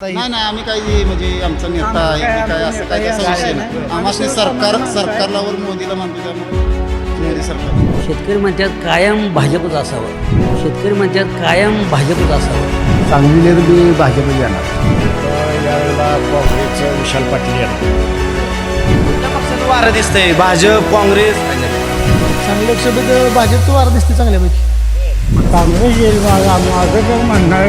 नाही नाही आम्ही काही म्हणजे आमचा नेता आहे की काय असं काय तसा विषय नाही. आम्हाला सरकार सरकारलावर मोदीला मानतो त्यामुळे मोदी सरकार. शेतकरी म्हणतात कायम भाजपच असावं. शेतकरी म्हणतात कायम भाजपच असावं. सांगलीला बी भाजप येणार. यावेळेला काँग्रेसचं विशाल पाटील येणार पक्षाचं वारं दिसतंय? भाजप काँग्रेस? चांगल्या लोकसभेत भाजपचं वार दिसते चांगल्यापैकी. काँग्रेस येईल माझं म्हणणार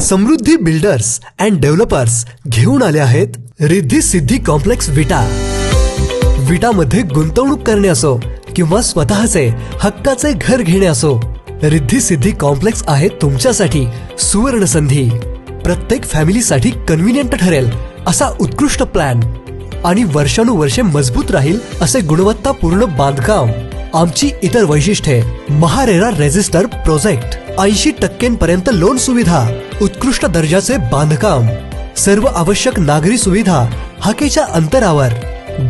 समृद्धी बिल्डर्स अँड डेव्हलपर्स घेऊन आले आहेत रिद्धी सिद्धी कॉम्प्लेक्स विटा. विटामध्ये गुंतवणूक करणे असो किंवा स्वतःचे हक्काचे घर घेणे असो रिद्धी सिद्धी कॉम्प्लेक्स आहे तुमच्यासाठी सुवर्ण संधी. प्रत्येक फॅमिलीसाठी कन्व्हिनियंट ठरेल असा उत्कृष्ट प्लॅन. आणि वर्षानुवर्षे मजबूत राहील असे गुणवत्तापूर्ण बांधकाम आमची इतर वैशिष्ट्ये महारेरा रेजिस्टर प्रोजेक्ट. ऐंशी टक्क्यांपर्यंत लोन सुविधा उत्कृष्ट दर्जाचे बांधकाम सर्व आवश्यक नागरी सुविधा हाकेच्या अंतरावर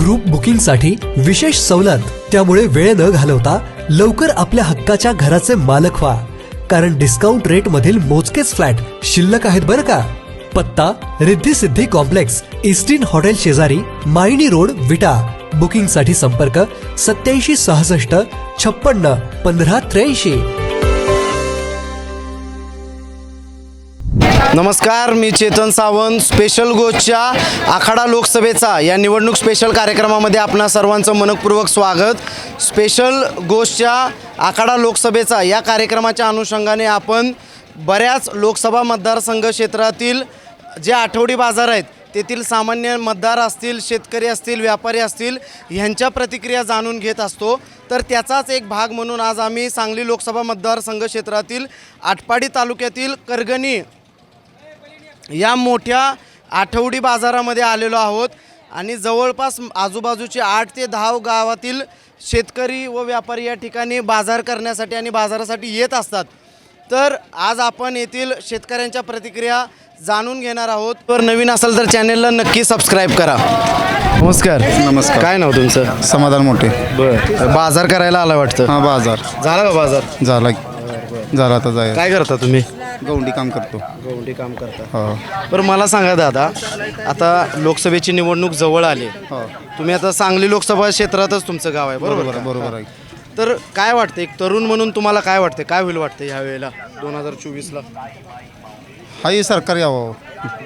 ग्रुप बुकिंगसाठी विशेष सवलत. त्यामुळे वेळ न घालवता लवकर आपल्या हक्काच्या घराचे मालक व्हा. कारण डिस्काउंट रेट मधील मोजकेच फ्लॅट शिल्लक आहेत बरं का? पत्ता रिद्धी सिद्धी कॉम्प्लेक्स इस्टिन हॉटेल शेजारी मायनी रोड विटा. बुकिंगसाठी संपर्क सत्याऐंशी सहासष्ट छप्पन्न पंधरा त्र्याऐंशी. नमस्कार मी चेतन सावंत. स्पेशल गोच्या आखाडा लोकसभेचा या निवडणूक स्पेशल कार्यक्रमामध्ये आपणा सर्वांचं मनपूर्वक स्वागत. स्पेशल गोष्टच्या आखाडा लोकसभेचा या कार्यक्रमाच्या अनुषंगाने आपण बऱ्याच लोकसभा मतदारसंघ क्षेत्रातील जे आठवडी बाजार आहेत तेथील सामान्य मतदार असतील शेतकरी असतील व्यापारी असतील ह्यांच्या प्रतिक्रिया जाणून घेत असतो. तर त्याचाच एक भाग म्हणून आज आम्ही सांगली लोकसभा मतदारसंघ क्षेत्रातील आटपाडी तालुक्यातील करगणी या मोठ्या आठवडी बाजारामध्ये आलेलो आहोत आणि जवळपास आजूबाजूचे आठ ते दहा गावातील शेतकरी व व्यापारी या ठिकाणी बाजार करण्यासाठी आणि बाजारासाठी येत असतात. तर आज आपण येथील शेतकऱ्यांच्या प्रतिक्रिया जाणून घेणार आहोत. तर नवीन असाल तर चॅनेलला नक्की सबस्क्राईब करा. नमस्कार. नमस्कार. काय नाव तुमचं? समाधान मोठे. बरं. बाजार करायला आला वाटतं. हा बाजार. झाला का बाजार? झाला झाला आता जाय काय करता तुम्ही? गौंडी काम करतो. गवंडी काम करता हो. बरं मला सांगा दादा आता लोकसभेची निवडणूक जवळ आली. हो. तुम्ही आता सांगली लोकसभा क्षेत्रातच तुमचं गाव आहे बरोबर बरोबर का? बरोबर आहे. तर काय वाटतं एक तरुण म्हणून तुम्हाला काय वाटतं काय होईल वाटतं ह्या वेळेला दोन हजार चोवीसला? हाही सरकार यावं.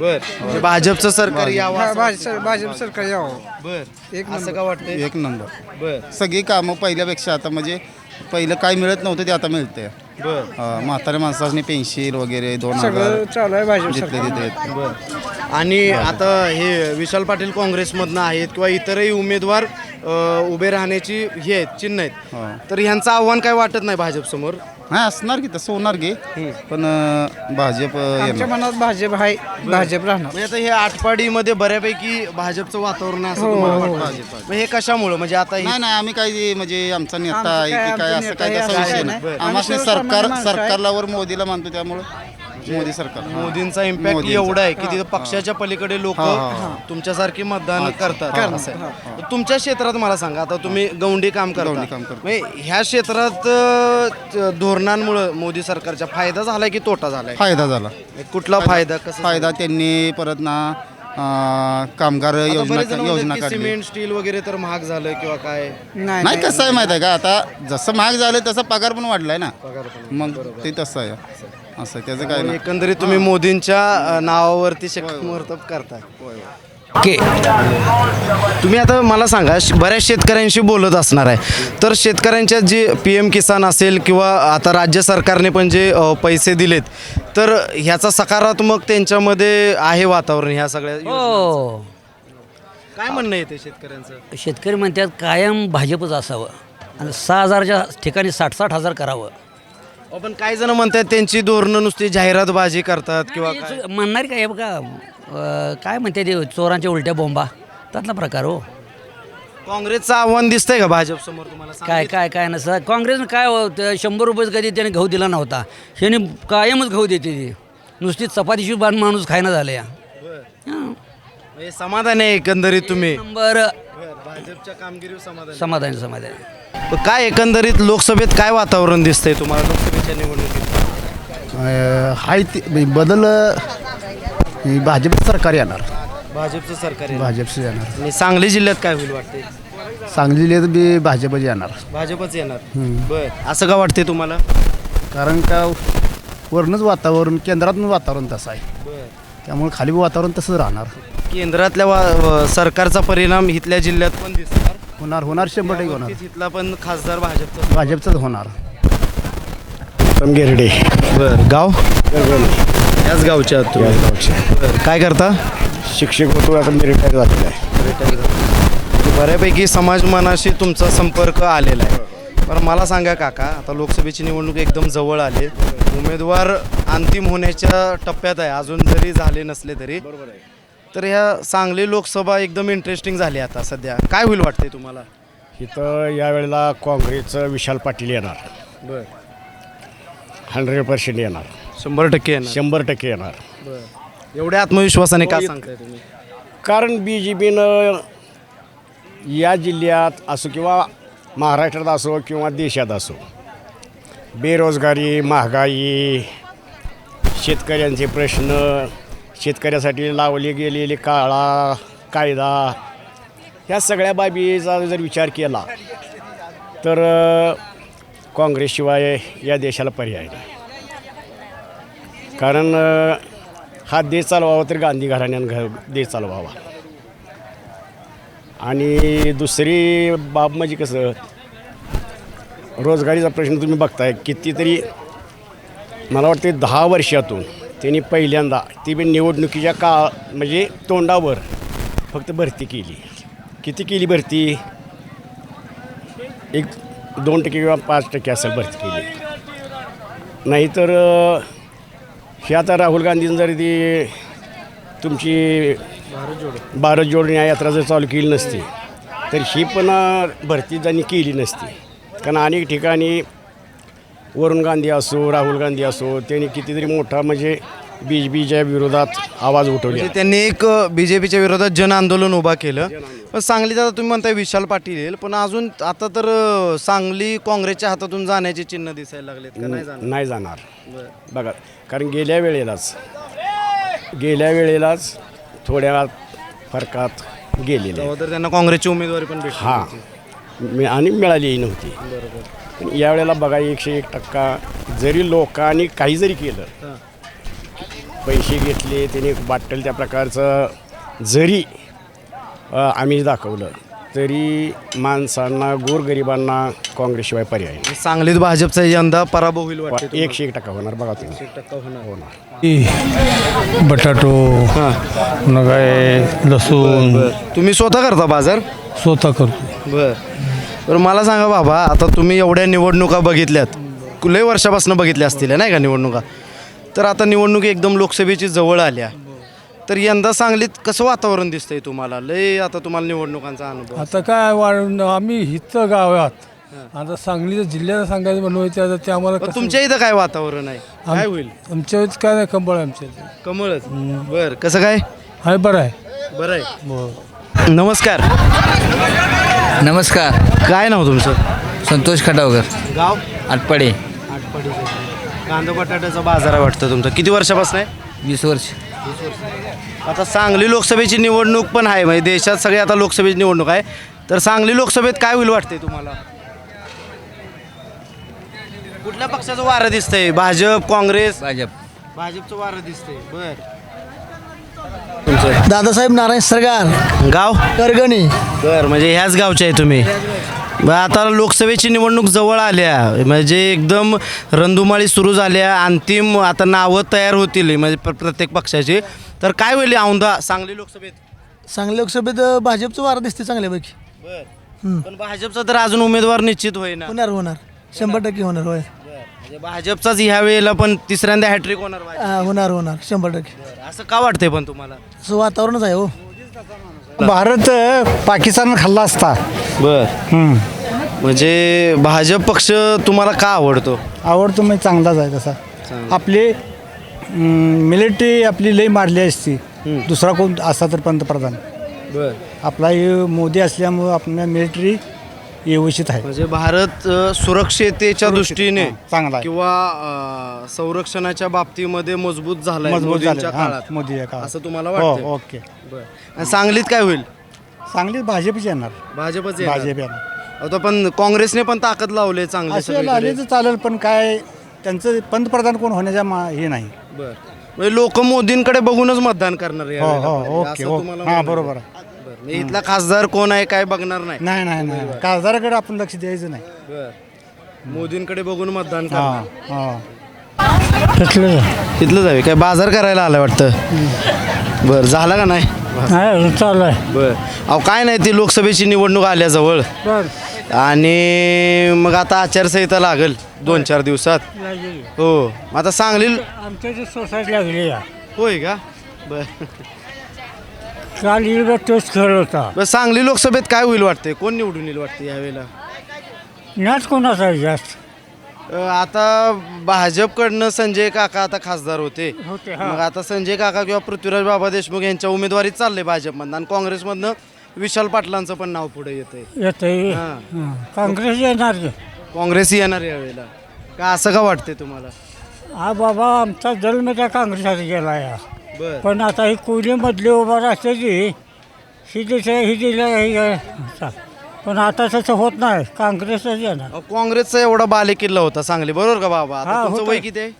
बर म्हणजे भाजपचं सरकार यावं असं भाजप भाजप सरकार यावं. वाटतं. बर असं का वाटतंय? एक नंबर. बर. सगळी कामं पहिल्यापेक्षा आता म्हणजे पहिलं काय मिळत नव्हतं ते आता मिळतंय. बर. अं, म्हाताऱ्या माणसाने पेन्शिल वगैरे दोन हजार सगळं चालू आहे भाजप जिथले तिथे. आहेत. बर. आणि आता हे विशाल पाटील काँग्रेसमधनं आहेत किंवा इतरही उमेदवार अ, उभे राहण्याची हे आहेत चिन्ह हो. आहेत तर ह्यांचं आव्हान काय वाटत नाही भाजपसमोर नाही असणार की तसं होणार की. पण अं, भाजप अं, आमच्या येणार. मनात भाजप आहे भाजप राहणार. म्हणजे आता हे आटपाडीमध्ये बऱ्यापैकी भाजपचं वातावरण आहे असं तुम्हाला वाटतं? मग हे कशामुळं? म्हणजे आता हे नाही नाही आम्ही काही म्हणजे आमचा नेता आमचं आहे काय, की काय आमचं असं नेता काय आहे तसा असं विषय काय नाही. नाही. आम्हाला आम्ही सरकार सर्वसामान्य माणसं आहे. सरकारलावर मोदीला मानतो त्यामुळं. मोदी सरकार. हा. मोदींचा इम्पॅक्ट मोदींचा. एवढा आहे की तिथं पक्षाच्या पलीकडे लोक हा, हा, हा. तुमच्यासारखी मतदान करतात. असं आहे. तर तुमच्या क्षेत्रात मला सांगा आता तुम्ही गौंडी काम गौंडी करता काम करतो. म्हणजे ह्या क्षेत्रात अ, धोरणांमुळे मोदी सरकारच्या फायदा झालाय की तोटा झालाय? फायदा झाला. कुठला फायदा कसा फायदा त्यांनी परत ना अं, कामगार आता योजना बरेच जण म्हणतात योजना की काढली. सिमेंट स्टील वगैरे तर महाग झालं किंवा काय? नाही कसं आहे माहिती आहे का? आता जसं महाग झालं तसा पगार पण वाढलाय ना. मग ते तसं आहे. असं त्याचं काय नाही. एकंदरीत तुम्ही मोदींच्या नावावरती शिक्कामोर्तब करताय. के तुम्ही आता मला सांगा श- बऱ्याच शेतकऱ्यांशी बोलत असणार आहे. तर शेतकऱ्यांच्या जे पी एम किसान असेल किंवा आता राज्य सरकारने पण जे अ, पैसे दिलेत तर ह्याचा सकारात्मक त्यांच्यामध्ये आहे वातावरण ह्या सगळ्या योजना. हो काय म्हणणं येते शेतकऱ्यांचं? शेतकरी म्हणतात कायम भाजपच असावं. आणि सहा हजारच्या ठिकाणी साठ साठ हजार करावं. अहो, पण काही जण म्हणतात त्यांची धोरणं नुसती जाहिरातबाजी करतात किंवा काय? म्हणणार काय हे बघा अं, काय म्हणते ते चोरांच्या उलट्या बोंबा त्यातला प्रकार हो. काँग्रेसचं आव्हान दिसतंय का भाजप समोर तुम्हाला? काय काय काय नसं काँग्रेसनं काय हो ते शंभर रुपये कधी त्याने गहू दिला नव्हता. ह्याने कायमच गहू देते ती. नुसती चपातीशी बाण माणूस खायनं झालं या. हां. हे समाधान आहे एकंदरीत तुम्ही? नंबर. भाजपच्या कामगिरीवर समाधान. समाधान समाधान. काय एकंदरीत लोकसभेत काय वातावरण दिसतंय तुम्हाला? लोकसभेच्या निवडणुकीत. हाय ते म्हणजे बदल अं, भाजप सरकार येणार. भाजपचं सरकार आहे. भाजपचं येणार. आणि सांगली जिल्ह्यात काय होईल वाटते सांगली जिल्ह्यात बी भाजपच येणार. भाजपच येणार. बर. असं का वाटते तुम्हाला? कारण का वरूनच वातावरण केंद्रातून वातावरण तसं आहे. त्यामुळे खाली वातावरण तसंच राहणार. केंद्रातल्या वा- सरकारचा परिणाम इथल्या जिल्ह्यात पण दिसणार. होणार होणार शंभर टक्के होणार. इथला पण खासदार भाजपचा भाजपचंच होणार. गिरडे. बर गाव? याच गावच्या आहात तुम्ही. बरं. काय करता? शिक्षक होतो आता मी रिटायर झालेला आहे बऱ्यापैकी समाज मनाशी तुमचा संपर्क आलेला आहे. बरं मला सांगा काका आता लोकसभेची निवडणूक एकदम जवळ आली उमेदवार अंतिम होण्याच्या टप्प्यात आहे. अजून जरी झाले नसले तरी. तर ह्या सांगली लोकसभा एकदम इंटरेस्टिंग झाली आता सध्या. काय होईल वाटतंय तुम्हाला? इथं यावेळेला काँग्रेसचं विशाल पाटील येणार. बर. हंड्रेड पर्सेंट येणार. शंभर टक्के येणार. शंभर टक्के येणार. एवढ्या आत्मविश्वासाने का हो, सांगताय तुम्ही? कारण बी जे पीनं या जिल्ह्यात असो किंवा महाराष्ट्रात असो किंवा देशात असो बेरोजगारी महागाई शेतकऱ्यांचे प्रश्न शेतकऱ्यासाठी लावले गेलेले काळा कायदा ह्या सगळ्या बाबीचा जर विचार केला तर काँग्रेसशिवाय या देशाला पर्याय नाही. कारण हा देश चालवावा तर गांधी घराण्यानं घ देश चालवावा. आणि दुसरी बाब म्हणजे कसं रोजगारीचा प्रश्न तुम्ही बघताय कितीतरी मला वाटते दहा वर्षातून त्यांनी पहिल्यांदा ती बी निवडणुकीच्या का म्हणजे तोंडावर फक्त भरती केली. किती केली भरती? एक दोन टक्के किंवा पाच टक्के असेल भरती केली. नाहीतर हे आता राहुल गांधींनी जर ती तुमची भारत जोड न्याय यात्रा जर चालू केली नसती तर ही पण भरती त्यांनी केली नसती. कारण अनेक ठिकाणी वरुण गांधी असो राहुल गांधी असो त्यांनी कितीतरी मोठा म्हणजे बी बीच्या विरोधात आवाज उठवले म्हणजे त्यांनी एक बी जे पीच्या विरोधात जन आंदोलन उभा केलं. पण सांगलीत आता तुम्ही म्हणताय विशाल पाटील येईल पण अजून आता तर सांगली काँग्रेसच्या हातातून जाण्याचे चिन्ह दिसायला लागलेत का? नाही जाणार. नाही जाणार. बघा कारण गेल्या वेळेलाच गेल्या वेळेलाच थोड्या फरकात गेलेले तर त्यांना काँग्रेसची उमेदवारी पण हां. मी आणि मिळालीही नव्हती. पण यावेळेला बघा एकशे एक टक्का जरी लोकांनी काही जरी केलं पैसे घेतले त्याने वाटेल त्या प्रकारचं जरी आम्ही दाखवलं तरी माणसांना गोरगरिबांना काँग्रेसशिवाय पर्याय नाही. सांगलीत भाजपचा यंदा पराभव होईल वाटते? एकशे एक टक्का होणार बघा तुम्ही. टक्का होणार. बटाटो काय लसूण तुम्ही स्वतः करता बाजार? स्वतः करतो. बर. बरं मला सांगा बाबा आता तुम्ही एवढ्या निवडणुका बघितल्यात. लय वर्षापासून बघितल्या असतील नाही का निवडणुका? तर आता निवडणुकी एकदम लोकसभेची जवळ आल्या. तर यंदा सांगलीत कसं वातावरण दिसतंय तुम्हाला? लय आता तुम्हाला निवडणुकांचा अनुभव आता काय वाढ आम्ही इथं गावात आता. सांगलीच्या जिल्ह्याला सांगायचं म्हणून आता ते आम्हाला कसं- तुमच्या इथं काय वातावरण आहे? काय होईल? आमच्या इथं काय नाही कंबळ आमच्या इथं. कमळच. बर कसं काय? आहे बरं आहे. बरं आहे. नमस्कार. नमस्कार. काय नाव तुमचं? संतोष खटावकर. गाव? आटपाडे. कांदा बटाट्याचा बाजार आहे वाटतं तुमचा. किती वर्षापासून आहे? वीस वर्ष. आता सांगली लोकसभेची निवडणूक पण आहे. म्हणजे देशात सगळी आता लोकसभेची निवडणूक आहे. तर सांगली लोकसभेत काय होईल वाटते तुम्हाला? कुठल्या पक्षाचं वारं दिसतंय? भाजप काँग्रेस? भाजप. भाजपचं वारं दिसतंय. बर. दादासाहेब नारायण सरगार. गाव? करगणी. बर म्हणजे ह्याच गावचे आहे तुम्ही. मग आता लोकसभेची निवडणूक जवळ आल्या. म्हणजे एकदम रंधुमाळी सुरू झाल्या. अंतिम आता नावं तयार होतील म्हणजे प्र- प्रत्येक पक्षाची. तर काय होईल औंधा सांगली लोकसभेत? सांगली लोकसभेत भाजपचं वार दिसते चांगल्यापैकी. पण भाजपचा तर अजून उमेदवार निश्चित होईना. होणार होणार. शंभर टक्के होणार होय. म्हणजे भाजपचाच ह्या वेळेला पण तिसऱ्यांदा हॅट्रिक होणार भाजप. हा, होणार होणार. शंभर टक्के. बरं, असं का वाटतंय पण तुम्हाला? असं वातावरणच आहे हो. भारत पाकिस्तान खाल्ला असता. बर. म्हणजे भाजप पक्ष तुम्हाला का आवडतो? आवडतो म्हणजे चांगलाच आहे तसा. आपली मिलिटरी आपली लई मारली असती. दुसरा कोण? असा तर पंतप्रधान. बर. आपला हे मोदी असल्यामुळं आपल्या मिलिटरी व्यवस्थित आहे. म्हणजे भारत अ, सुरक्षतेच्या दृष्टीने हां, चांगला आहे. किंवा अ, संरक्षणाच्या बाबतीमध्ये मजबूत मजबूत झाले हां, काळात. मोदीच्या काळात. असं तुम्हाला हो वाटतं ओके आणि सांगलीत काय होईल? चांगलीच भाजपच येणार. भाजपच भाजप येणार. आता पण काँग्रेसने पण ताकद लावले चांगली असे सगळीकडे. आले तर चालेल पण काय त्यांचं पंतप्रधान कोण होण्याच्या मा हे नाही. बर. म्हणजे लोक मोदींकडे बघूनच मतदान करणार हो यावेळेला हो पाहिजे. ओके हो हां म्हणायचं. बरोबर आहे. इथला खासदार कोण आहे काय बघणार नाही. नाही नाही नाही. खासदाराकडे आपण लक्ष द्यायचं नाही. बर. मोदींकडे बघून मतदान हां करणार. तिथलं जावे काय बाजार करायला आलाय वाटतं? बर झाला का नाही? चालू आहे. बर. अहो काय नाही ती लोकसभेची निवडणूक आल्याजवळ. आणि मग आता आचारसंहिता लागेल दोन चार दिवसात. हो. मग आता सांगली आमच्या जे सोसायटी लागली या. होय का? बर. काल तोच खेळ होता. बरं सांगली लोकसभेत काय होईल वाटते कोण निवडून येईल वाटते यावेळेला? नाच कोणाचा जास्त? अ, आता भाजपकडनं संजय काका आता खासदार होते. होते, हा. मग आता संजय काका किंवा पृथ्वीराज बाबा देशमुख यांच्या उमेदवारीत चालले भाजपमधनं. आणि काँग्रेसमधनं विशाल पाटलांचं पण नाव पुढे येते येते हां. काँग्रेस येणार की? काँग्रेस येणार यावेळेला. का असं का वाटते तुम्हाला? हा बाबा आमचा जन्म त्या काँग्रेसात गेला या. बर. पण आता ही कोयलीमधली उभा राहते ही दिशा ही ही चा- पण आता तसं होत नाही काँग्रेसच येणार. काँग्रेसचा एवढा बालेकिल्ला होता सांगली बरोबर का बाबा? आता हा, तुमचं होता. वय किती आहे?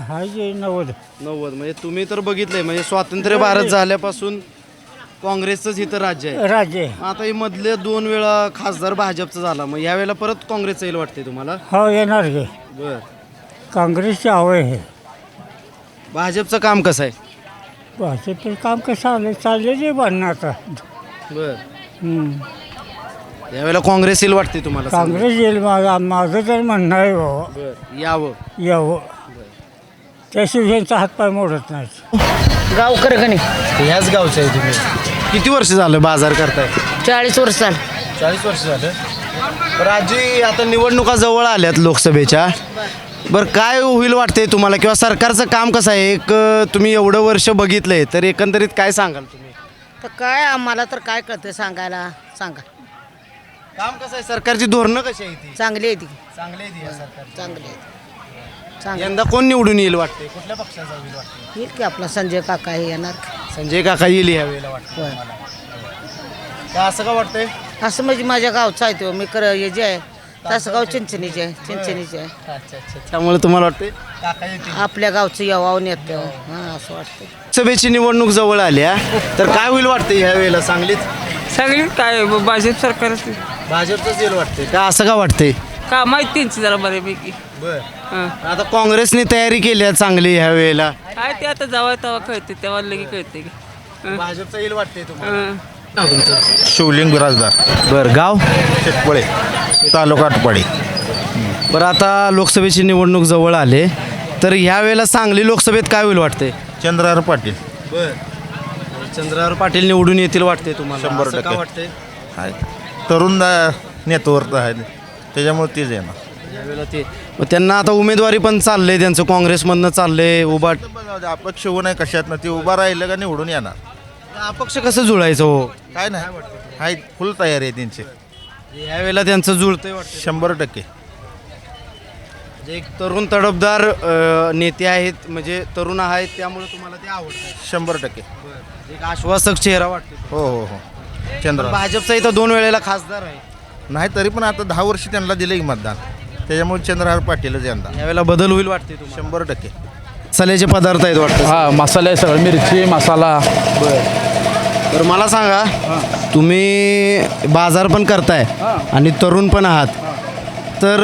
हा जे नव्वद. नव्वद म्हणजे तुम्ही तर बघितलंय म्हणजे स्वातंत्र्य भारत झाल्यापासून काँग्रेसचंच इथं राज्य आहे. राज्य आता हे मधले दोन वेळा खासदार भाजपचा झाला मग या वेळेला परत काँग्रेस येईल वाटते तुम्हाला? हो येणार की. बर. काँग्रेसचे हवे हे भाजपचं काम कसं आहे? भाजपचं काम कसं आलं चालले जे बांधणं आता. बर. हम्म. यावेळेला काँग्रेस येईल वाटते तुम्हाला? काँग्रेस येईल. माझं माझं तर म्हणणं आहे बाबा बर. यावं. यावं. त्याशिवाय यांचा हातपाय मोडत नाही गावकर गणी ह्याच गावचं आहे तुम्ही. किती वर्ष झालं बाजार करताय? चाळीस वर्ष झालं. चाळीस वर्ष झालं. बरं आजी आता निवडणुका जवळ आल्यात लोकसभेच्या. बरं काय होईल वाटते तुम्हाला? किंवा सरकारचं काम कसं आहे? एक तुम्ही एवढं वर्ष बघितलंय तर एकंदरीत काय सांगाल तुम्ही? तर काय आम्हाला तर काय कळतं सांगायला? सांगा. काम कसं आहे? सरकारची धोरणं कशी आहे ती? चांगली आहे ती. चांगली आहे ती या सरकारची. चांगली आहे ती. चांगली. यंदा कोण निवडून येईल वाटते कुठल्या पक्षाचा होईल वाटते येईल की आपला संजय काका हे येणार? संजय काका येईल वाटतं होय. का असं का वाटतंय? असं म्हणजे माझ्या गावचं आहे तो. मी कर हे जे आहे तसं गाव चिंचणीचे आहे चिंचणीचे आहे त्यामुळे तुम्हाला वाटते काका येतील. आपल्या गावचं यावावं नेत हां. असं वाटतं सभेची निवडणूक जवळ आल्या तर काय होईल वाटते ह्या वेळेला सांगलीत? सगळी काय भाजप सरकार भाजपचंच येईल वाटते का असं का वाटते का माहीत त्यांची जरा बऱ्यापैकी. बर. हां. आता काँग्रेसने तयारी केली आहे चांगली ह्या वेळेला. काय ते आता जेव्हा तेव्हा कळते तेव्हा लगे कळते की हं. भाजपचं येईल वाटते तुम्हाला. हं. शिवलिंग बिराजदार. बरं गाव? शेतपळे तालुका आटपाडी. बरं आता लोकसभेची निवडणूक जवळ आले. तर ह्या वेळेला सांगली लोकसभेत काय होईल वाटते चंद्रहार पाटील. बर. चंद्रहार पाटील निवडून येतील वाटते तुम्हाला. शंभर असं का टक्के. वाटते आहे तरुण दा- नेतृत्व आहे त्याच्यामुळे तेच येणार यावेळेला ते मग त्यांना आता उमेदवारी पण चाललंय त्यांचं काँग्रेसमधनं चाललंय उभा अपक्ष होऊ नये कशात ना ते उभा राहिलं का निवडून येणार. अपक्ष कसं जुळायचं हो? काय नाही. आहे फुल तयारी आहे त्यांची. यावेळेला त्यांचं जुळतंय वाटतं. शंभर टक्के. म्हणजे एक तरुण तडफदार अ, नेते आहेत म्हणजे तरुण आहेत त्यामुळे तुम्हाला ते आवडतात शंभर टक्के. एक आश्वासक चेहरा वाटतो हो हो हो. चंद्र. भाजपचा इथं दोन वेळेला खासदार आहे. नाही तरी पण आता दहा वर्ष त्यांना दिलं की मतदान. त्याच्यामुळे चंद्रहार पाटीलच यंदा. यावेळेला बदल होईल वाटते तुम्हाला. शंभर टक्के. मसाल्याचे पदार्थ आहेत वाटतं. हा मसाले सगळं मिरची मसाला. तर मला सांगा तुम्ही बाजार पण करताय आणि तरुण पण आहात. तर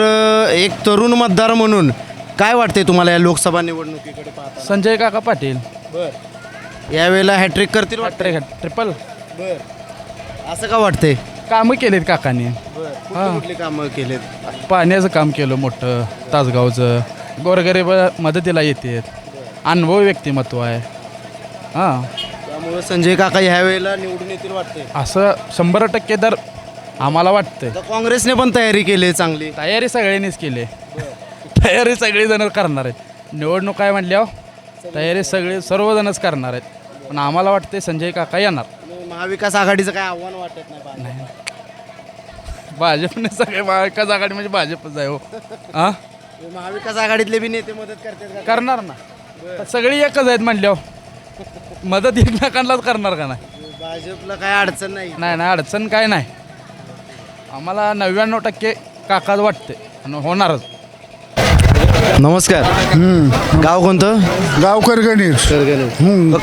एक तरुण मतदार म्हणून काय वाटते तुम्हाला या लोकसभा निवडणुकीकडे पाहता संजय काका पाटील. यावेळेला हॅट्रिक करतील वाटतं ट्रिपल असं का वाटते कामं केलेत काकाने. कुठली कामं केलेत? पाण्याचं काम केलं मोठं तासगावचं. गोरगरीब मदतीला येते अनुभव व्यक्तिमत्व आहे. हां. त्यामुळे संजय काका ह्या वेळेला निवडून येतील वाटते असं शंभर टक्के तर आम्हाला वाटतंय. आता काँग्रेसने पण तयारी केली आहे चांगली. तयारी सगळ्यांनीच केली आहे. तयारी सगळेजण करणार आहेत. निवडणूक काय म्हणल्यावर तयारी सगळे सर्वजणच करणार आहेत. पण आम्हाला वाटते संजय काका येणार. महाविकास आघाडीचं काय आव्हान वाटत नाही भाजपने सगळे महाविकास आघाडी म्हणजे भाजपच आहे हो. हां महाविकास आघाडीतले बी नेते मदत करतात का? करणार ना. सगळी एकच आहेत म्हणल्यावर. मदत एकमेकांनाच करणार का नाही? भाजपला काय अडचण नाही. नाही नाही अडचण काय नाही. आम्हाला नव्याण्णव टक्के काकाच वाटते आणि होणारच. नमस्कार. गाव कोणतं? गावकर गणेश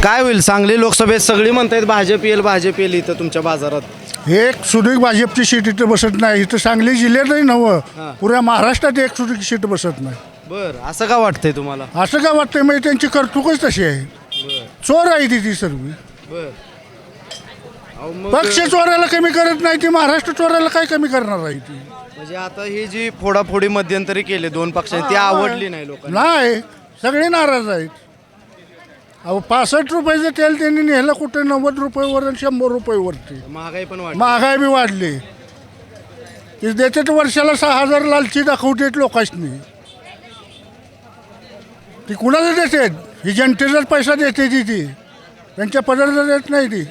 काय होईल? सांगली लोकसभेत सगळी म्हणतायत भाजप येईल भाजप येईल इथं तुमच्या बाजारात. एक सुधीक भाजपची सीट इथं बसत नाही. इथं सांगली जिल्ह्यातही नवं पुऱ्या महाराष्ट्रात एक सुधीक सीट बसत नाही. बर असं का वाटतंय तुम्हाला? असं काय वाटतंय? म्हणजे त्यांची कर्तुकच तशी आहे. चोर आहे ती ती सर्व. पक्ष चोराला कमी करत नाही ती महाराष्ट्र चोराला काय कमी करणार आहे ती? म्हणजे आता ही जी फोडाफोडी मध्यंतरी केली दोन पक्षांनी ती आवडली नाही लोकांना. नाही सगळे नाराज आहेत. अहो पासष्ट रुपयाचं तेल त्यांनी नेलं कुठे नव्वद रुपयेवर आणि शंभर रुपयेवरती. महागाई पण वाढली. महागाई बी वाढली. ते देतात वर्षाला सहा हजार लालची दाखवतात लोकांनी ती कुणाला देतात? ही जनतेचाच पैसा देते ती ती. त्यांच्या पदार्थ देत नाही ती.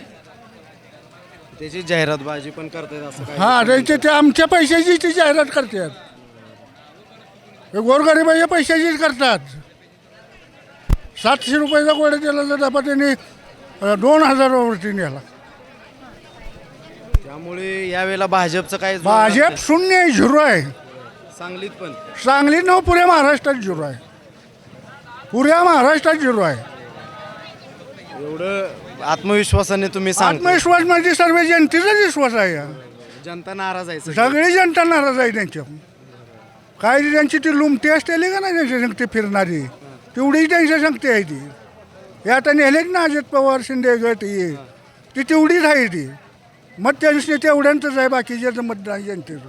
त्याची जाहिरातबाजी पण असं काय हा त्यांचे ते आमच्या पैशाची ती जाहिरात करतात. हे गोरगरिबाच्या पैशाचीच करतात. सातशे रुपयाचा गोडे त्याला जर डबा त्यांनी अं, दोन हजारावरती नेला. त्यामुळे यावेळेला भाजपचं काय जोर भाजप. शून्य आहे झिरो आहे. सांगलीत पण. सांगलीत नव पुऱ्या महाराष्ट्रात झिरो आहे. पुऱ्या महाराष्ट्रात झिरो आहे. एवढं आत्मविश्वासाने तुम्ही सांगता आत्मविश्वास म्हणजे सर्व जनतेचाच विश्वास आहे. हा. जनता नाराज आहे सगळी. सगळी जनता नाराज आहे त्यांच्या. काय त्यांची ती लुमटी असलेली का नाही त्यांच्या संगती फिरणारी? तेवढी त्यांच्या संगती आहे ती. हे आता नेलेच ना अजित पवार शिंदे गट हे. ती तेवढीच आहे ती. मत त्यांचं तेवढ्यांचंच आहे बाकीच्याचं मतदान जनतेचं.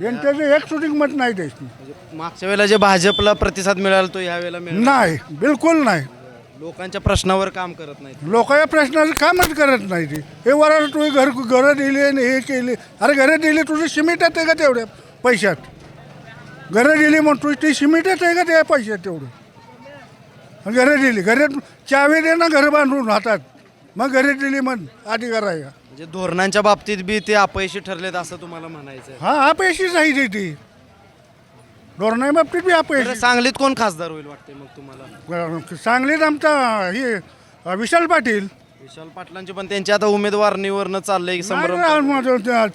जनतेचं एक सुधी मत नाही द्यायचं मागच्या वेळेला जे भाजपला प्रतिसाद मिळाला तो यावेळेला मिळाला. नाही बिलकुल नाही. लोकांच्या प्रश्नावर काम करत नाहीत. लोक या प्रश्नाचं कामच करत नाही ते हे वराड तू घर घरं दिली आणि हे केले. अरे घरं दिली तुझं सिमेंट येते का तेवढ्या पैशात? घरं दिली मग तुझी ती सिमेंट येते का त्या पैशात तेवढं? आणि घरं दिली घरात चावी दे ना घरं बांधून हातात. मग घरं दिली मग अधिकार आहे. का म्हणजे धोरणांच्या बाबतीत बी ते अपयशी ठरलेत असं तुम्हाला म्हणायचं आहे. हा अपयशीच आहे ती ती. धोरणा बाबतीत बी बरं, अपयशी सांगलीत कोण खासदार होईल वाटते मग तुम्हाला? सांगलीत आमचा हे विशाल पाटील. विशाल पाटलांचे पण त्यांचे आता उमेदवार निवडणं चाललंय संभ्रम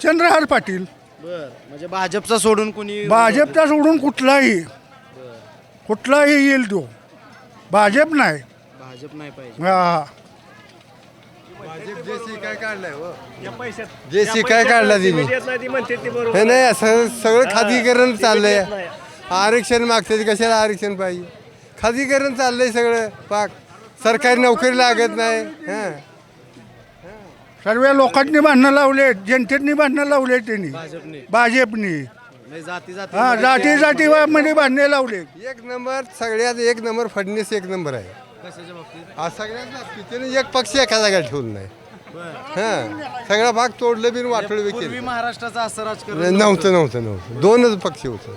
चंद्रहार पाटील. बर म्हणजे भाजपचा सोडून कुणी भाजपचा सोडून कुठलाही. कुठलाही येईल तो. भाजप नाही. भाजप नाही पाहिजे. हा. जे काय काढला तिने हे नाही असं सगळं खाजगीकरण चाललंय. आरक्षण मागते कशाला आरक्षण पाहिजे? खाजगीकरण चाललंय सगळं पाक. सरकारी नोकरी लागत नाही हां. सर्व लोकांनी भांडणं लावले जनतेने भांडणं लावले त्यांनी भाजपने. भाजपनी. म्हणजे जाती जाती हा जाती जाती मध्ये भांडणे लावले. एक नंबर सगळ्यात एक नंबर फडणवीस एक नंबर आहे. कशाच्या बाबतीत? आज बाबतीत. त्याने एक पक्ष एका जागा ठेवून नाही. हां सगळा भाग तोडलं बिन वाटोळ बी पूर्वी केलं महाराष्ट्राचं असं राजकारण नव्हतं. नव्हतं नव्हतं दोनच पक्ष होतं.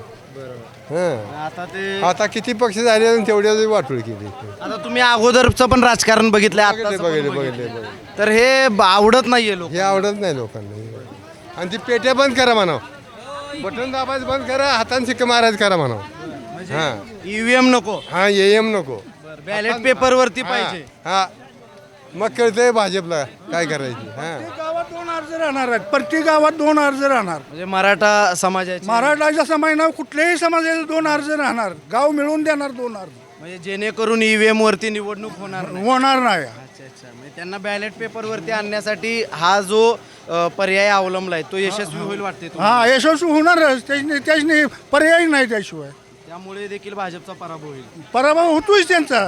हां. आता ते आता किती पक्ष झाले आणि तेवढ्या वाटोळ केली. आता तुम्ही अगोदरचं पण राजकारण बघितलंय बघितले आत्ताचं पण बघितले बघितलंय. तर हे ब- आवडत नाहीये लोक हे आवडत नाही लोकांना. आणि ती पेट्या बंद करा म्हणा बटन दाबायचं बंद करा हाताने शिक्के मारायचं करा म्हणा हां. ईव्हीएम नको. हां एम नको. बॅलेट पेपर वरती पाहिजे. हां. मग कळतंय भाजपला काय करायचं हां. गावात दोन अर्ज राहणार आहेत. प्रत्येक गावात दोन अर्ज राहणार. म्हणजे मराठा समाजाचे मराठाच्या समाजानं कुठल्याही समाजाला दोन अर्ज राहणार. गाव मिळवून देणार दोन अर्ज. म्हणजे जेणेकरून ईव्हीएम वरती निवडणूक होणार नाही. होणार नाही. अच्छा अच्छा. म्हणजे त्यांना बॅलेट पेपर वरती आणण्यासाठी हा जो अ, पर्याय अवलंबलाय तो यशस्वी होईल वाटते तुम्हाला? हा यशस्वी होणारच. त्याच्यानी त्याच्यानी पर्याय नाही त्याशिवाय. त्यामुळे देखील भाजपचा पराभव होईल. पराभव होतोच त्यांचा.